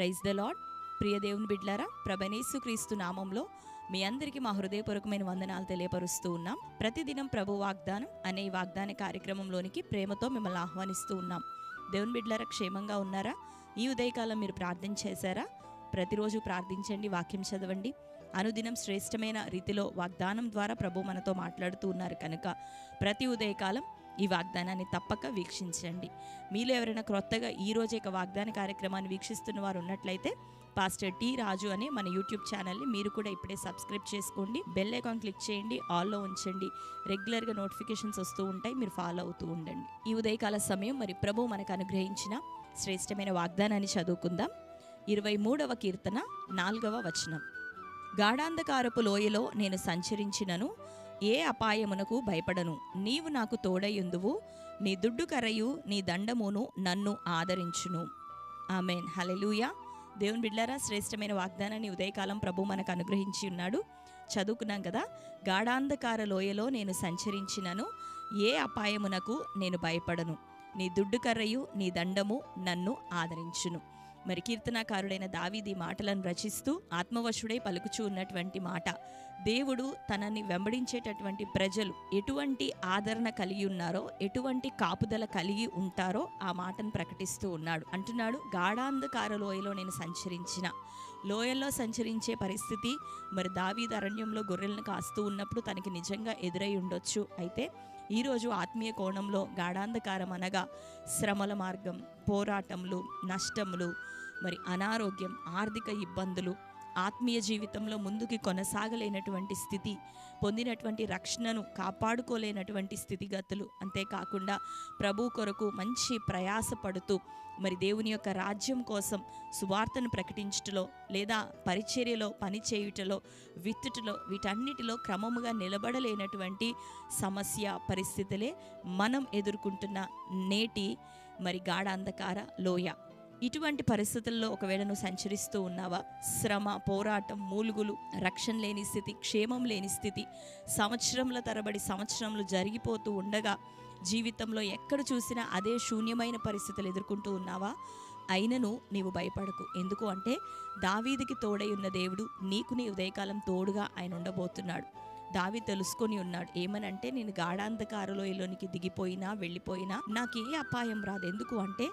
Praise the lord ప్రియ దేవుని బిడ్లారా ప్రభనేసు క్రీస్తు నామంలో మీ అందరికీ మా హృదయపూర్వకమైన వందనాలు తెలియపరుస్తూ ఉన్నాం. ప్రతిదినం ప్రభు వాగ్దానం అనే ఈ వాగ్దాన కార్యక్రమంలోనికి ప్రేమతో మిమ్మల్ని ఆహ్వానిస్తూ ఉన్నాం. దేవుని బిడ్లారా క్షేమంగా ఉన్నారా? ఈ ఉదయకాలం మీరు ప్రార్థన చేశారా? ప్రతిరోజు ప్రార్థించండి వాక్యం చదవండి. అనుదినం శ్రేష్టమైన రీతిలో వాగ్దానం ద్వారా ప్రభు మనతో మాట్లాడుతూ ఉన్నారు కనుక ప్రతి ఉదయకాలం ఈ వాగ్దానాన్ని తప్పక వీక్షించండి. మీలో ఎవరైనా క్రొత్తగా ఈ రోజు యొక్క వాగ్దాన కార్యక్రమాన్ని వీక్షిస్తున్న వారు ఉన్నట్లయితే పాస్టర్ టీ రాజు అనే మన యూట్యూబ్ ఛానల్ని మీరు కూడా ఇప్పుడే సబ్స్క్రైబ్ చేసుకోండి. బెల్ ఐకాన్ క్లిక్ చేయండి. ఆల్లో ఉంచండి. రెగ్యులర్గా నోటిఫికేషన్స్ వస్తూ ఉంటాయి. మీరు ఫాలో అవుతూ ఉండండి. ఈ ఉదయకాల సమయం మరి ప్రభు మనకు అనుగ్రహించిన శ్రేష్టమైన వాగ్దానాన్ని చదువుకుందాం. ఇరవై మూడవ కీర్తన నాలుగవ వచనం. గాఢాంధకారపు లోయలో నేను సంచరించినను. ఏ అపాయమునకు భయపడను. నీవు నాకు తోడయుందువు నీ దుడ్డు కర్రయు నీ దండమును నన్ను ఆదరించును. ఆమెన్. హలెలూయా దేవుని బిడ్లారా శ్రేష్టమైన వాగ్దానాన్ని ఉదయకాలం ప్రభు మనకు అనుగ్రహించి ఉన్నాడు. చదువుకున్నాం కదా? గాఢాంధకార లోయలో నేను సంచరించినను. ఏ అపాయమునకు నేను భయపడను. నీ దుడ్డు కర్రయు నీ దండము నన్ను ఆదరించును. మరి కీర్తనాకారుడైన దావీది మాటలను రచిస్తూ ఆత్మవశుడై పలుకుచూ ఉన్నటువంటి మాట. దేవుడు తనని వెంబడించేటటువంటి ప్రజలు ఎటువంటి ఆదరణ కలిగి ఉన్నారో ఎటువంటి కాపుదల కలిగి ఉంటారో ఆ మాటను ప్రకటిస్తూ ఉన్నాడు. అంటున్నాడు గాఢాంధకార లోయలో నేను సంచరించిన. లోయల్లో సంచరించే పరిస్థితి. మరి దావీద్ అరణ్యంలో గొర్రెలను కాస్తూ ఉన్నప్పుడు తనకి నిజంగా ఎదురై ఉండొచ్చు. అయితే ఈరోజు ఆత్మీయ కోణంలో గాఢాంధకారం అనగా శ్రమల మార్గం పోరాటములు నష్టములు మరి అనారోగ్యం ఆర్థిక ఇబ్బందులు ఆత్మీయ జీవితంలో ముందుకి కొనసాగలేనటువంటి స్థితి పొందినటువంటి రక్షణను కాపాడుకోలేనటువంటి స్థితిగతులు అంతేకాకుండా ప్రభు కొరకు మంచి ప్రయాసపడుతూ మరి దేవుని యొక్క రాజ్యం కోసం సువార్తను ప్రకటించుటలో లేదా పరిచర్యలో పనిచేయుటలో విత్తుటలో వీటన్నిటిలో క్రమముగా నిలబడలేనటువంటి సమస్య పరిస్థితులే మనం ఎదుర్కొంటున్న నేటి మరి గాఢ అంధకార లోయ. ఇటువంటి పరిస్థితుల్లో ఒకవేళ నువ్వు సంచరిస్తూ ఉన్నావా? శ్రమ పోరాటం మూలుగులు రక్షణ లేని స్థితి క్షేమం లేని స్థితి సంవత్సరముల తరబడి సంవత్సరములు జరిగిపోతూ ఉండగా జీవితంలో ఎక్కడ చూసినా అదే శూన్యమైన పరిస్థితులు ఎదుర్కొంటూ ఉన్నావా? అయినను నీవు భయపడకు. ఎందుకు అంటే దావీదికి తోడై ఉన్న దేవుడు నీకు నీ ఉదయకాలం తోడుగా ఆయన ఉండబోతున్నాడు. దావి తెలుసుకొని ఉన్నాడు. ఏమనంటే నేను గాఢాంధకారలోయలోనికి దిగిపోయినా వెళ్ళిపోయినా నాకు ఏ అపాయం రాదు. ఎందుకు అంటే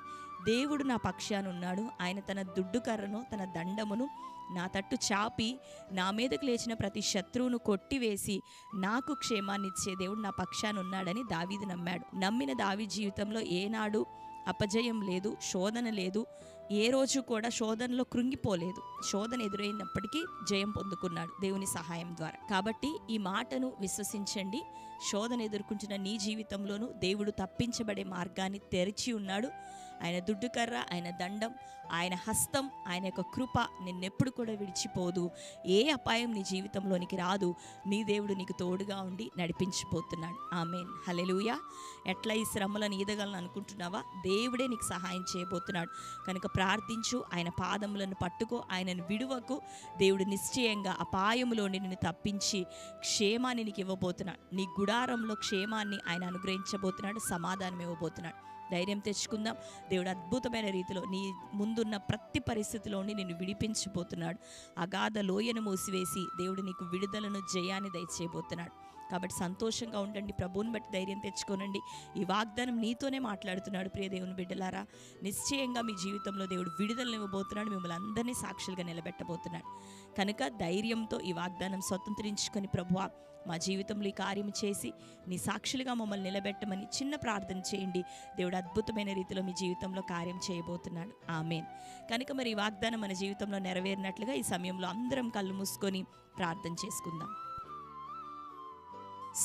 దేవుడు నా పక్షాన ఉన్నాడు. ఆయన తన దుడ్డు కర్రను తన దండమును నా తట్టు చాపి నా మీదకు లేచిన ప్రతి శత్రువును కొట్టివేసి నాకు క్షేమాన్నిచ్చే దేవుడు నా పక్షాన ఉన్నాడని దావీది నమ్మాడు. నమ్మిన దావి జీవితంలో ఏనాడు అపజయం లేదు శోధన లేదు. ఏ రోజు కూడా శోధనలో కృంగిపోలేదు. శోధన ఎదురైనప్పటికీ జయం పొందుకున్నాడు దేవుని సహాయం ద్వారా. కాబట్టి ఈ మాటను విశ్వసించండి. శోధన ఎదుర్కొంటున్న నీ జీవితంలోనూ దేవుడు తప్పించబడే మార్గాన్ని తెరిచి ఉన్నాడు. ఆయన దుడ్డుకర్ర ఆయన దండం ఆయన హస్తం ఆయన యొక్క కృప నిన్నెప్పుడు కూడా విడిచిపోదు. ఏ అపాయం నీ జీవితంలోనికి రాదు. నీ దేవుడు నీకు తోడుగా ఉండి నడిపించిపోతున్నాడు. ఆమెన్. హలెలుయ ఎట్లా ఈ శ్రమలను ఈదగలను అనుకుంటున్నావా? దేవుడే నీకు సహాయం చేయబోతున్నాడు. కనుక ప్రార్థించు ఆయన పాదములను పట్టుకో ఆయనను విడువకు. దేవుడు నిశ్చయంగా అపాయములోని నిన్ను తప్పించి క్షేమాన్ని నీకు ఇవ్వబోతున్నాడు. నీ గుడారంలో క్షేమాన్ని ఆయన అనుగ్రహించబోతున్నాడు సమాధానం ఇవ్వబోతున్నాడు ధైర్యం తెచ్చుకుందాం. దేవుడు అద్భుతమైన రీతిలో నీ ముందున్న ప్రతి పరిస్థితిలోని నిన్ను విడిపించిపోతున్నాడు అగాధ లోయను మూసివేసి దేవుడు నీకు విడుదలను జయాన్ని దయచేయబోతున్నాడు. కాబట్టి సంతోషంగా ఉండండి ప్రభువుని బట్టి ధైర్యం తెచ్చుకోనండి. ఈ వాగ్దానం నీతోనే మాట్లాడుతున్నాడు ప్రియ దేవుని బిడ్డలారా. నిశ్చయంగా మీ జీవితంలో దేవుడు విడుదలను ఇవ్వబోతున్నాడు మిమ్మల్ని అందరినీ సాక్షులుగా నిలబెట్టబోతున్నాడు. కనుక ధైర్యంతో ఈ వాగ్దానం స్వతంత్రించుకొని ప్రభువా మా జీవితంలో ఈ కార్యం చేసి నీ సాక్షులుగా మమ్మల్ని నిలబెట్టమని చిన్న ప్రార్థన చేయండి. దేవుడు అద్భుతమైన రీతిలో మీ జీవితంలో కార్యం చేయబోతున్నాడు. ఆమెన్. కనుక మరి ఈ వాగ్దానం మన జీవితంలో నెరవేరినట్లుగా ఈ సమయంలో అందరం కళ్ళు మూసుకొని ప్రార్థన చేసుకుందాం.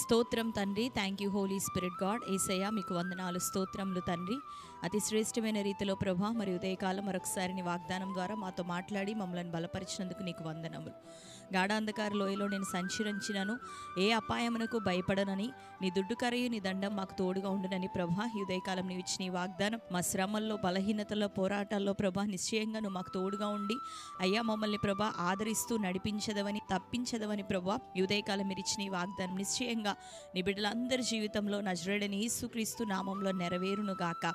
స్తోత్రం తండ్రి. Thank you holy spirit God Yesayya మీకు వందనాలు స్తోత్రములు తండ్రి. అతి శ్రేష్టమైన రీతిలో ప్రభా మరి ఉదయకాలం మరొకసారి నీ వాగ్దానం ద్వారా మాతో మాట్లాడి మమ్మల్ని బలపరిచినందుకు నీకు వందనములు. గాఢాంధకార లోయలో నేను సంచరించినను ఏ అపాయమునకు భయపడనని నీ దుడ్డు కరయు నీ దండం మాకు తోడుగా ఉండునని ప్రభా ఈ ఉదయకాలం నీవు ఇచ్చిన ఈ వాగ్దానం మా శ్రమల్లో బలహీనతల్లో పోరాటాల్లో ప్రభా నిశ్చయంగా నువ్వు మాకు తోడుగా ఉండి అయ్యా మమ్మల్ని ప్రభా ఆదరిస్తూ నడిపించదవని తప్పించదవని ప్రభా ఈ ఉదయకాలం మీరు ఇచ్చిన ఈ వాగ్దానం నిశ్చయంగా నీ బిడ్డలందరి జీవితంలో నజరేడని యేసుక్రీస్తు నామంలో నెరవేరును గాక.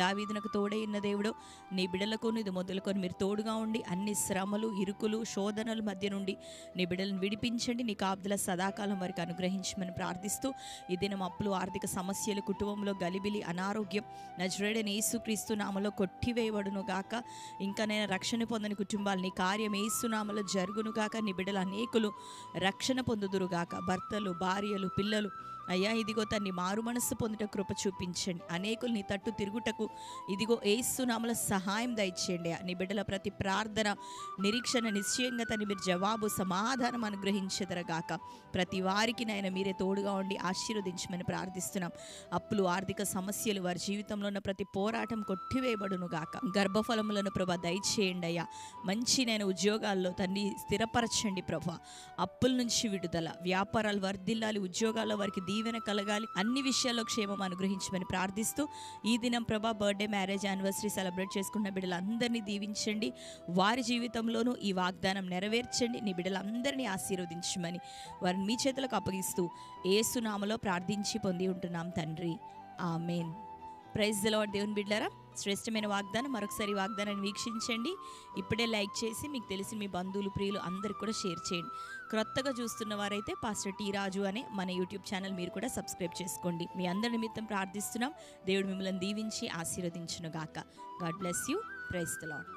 దావీదునకు తోడైన ఉన్న దేవుడు. నీ బిడలకు ఇది మొదలుకొని మీరు తోడుగా ఉండి అన్ని శ్రమలు ఇరుకులు శోధనల మధ్య నుండి నీ బిడ్డలను విడిపించండి. నీ కాపుదల సదాకాలం వరకు అనుగ్రహించమని ప్రార్థిస్తూ ఈ దినం అప్పులు ఆర్థిక సమస్యలు కుటుంబంలో గలిబిలి అనారోగ్యం నజరేడని యేసుక్రీస్తు నామలో కొట్టివేయబడును గాక. ఇంకా నేను రక్షణ పొందని కుటుంబాలు నీ కార్యం ఏసునామలో జరుగును గాక. నీ బిడ్డలు అనేకులు రక్షణ పొందుదురుగాక భర్తలు భార్యలు పిల్లలు అయ్యా ఇదిగో తన్ని మారు మనస్సు పొందుట కృప చూపించండి. అనేకులు నీ తట్టు తిరుగుటకు ఇదిగో ఏసునామల సహాయం దయచేయండి. నీ బిడ్డల ప్రతి ప్రార్థన నిరీక్షణ నిశ్చయంగా తను మీరు జవాబు సమాధానం అనుగ్రహించదరగాక. ప్రతి వారికి నాయన మీరే తోడుగా ఉండి ఆశీర్వదించమని ప్రార్థిస్తున్నాం. అప్పులు ఆర్థిక సమస్యలు వారి జీవితంలో ఉన్న ప్రతి పోరాటం కొట్టివేయబడును గాక గర్భఫలములను ప్రభా దయచేయండి అయ్యా. మంచి నేను ఉద్యోగాల్లో తన్ని స్థిరపరచండి ప్రభా. అప్పుల నుంచి విడుదల వ్యాపారాలు వర్ధిల్లాలి ఉద్యోగాల్లో వారికి దీవెన కలగాలి. అన్ని విషయాల్లో క్షేమం అనుగ్రహించమని ప్రార్థిస్తూ ఈ దినం ప్రభా బర్త్డే మ్యారేజ్ యానివర్సరీ సెలబ్రేట్ చేసుకున్న బిడ్డలందరినీ దీవించండి. వారి జీవితంలోనూ ఈ వాగ్దానం నెరవేర్చండి. నీ బిడ్డలందరినీ ఆశీర్వదించమని వారిని మీ చేతులకు అప్పగిస్తూ ఏసునామలో ప్రార్థించి పొంది ఉంటున్నాం తండ్రి. ఆమెన్. ప్రైజ్ లార్డ్ దేవుని బిడ్డారా శ్రేష్టమైన వాగ్దానం మరొకసారి వాగ్దానాన్ని వీక్షించండి. ఇప్పుడే లైక్ చేసి మీకు తెలిసి మీ బంధువులు ప్రియులు అందరికి కూడా షేర్ చేయండి. క్రొత్తగా చూస్తున్న వారైతే పాస్టర్ టీ రాజు అనే మన యూట్యూబ్ ఛానల్ మీరు కూడా సబ్స్క్రైబ్ చేసుకోండి. మీ అందరి నిమిత్తం ప్రార్థిస్తున్నాం. దేవుడు మిమ్మల్ని దీవించి ఆశీర్వదించును గాక God bless you. Praise the lord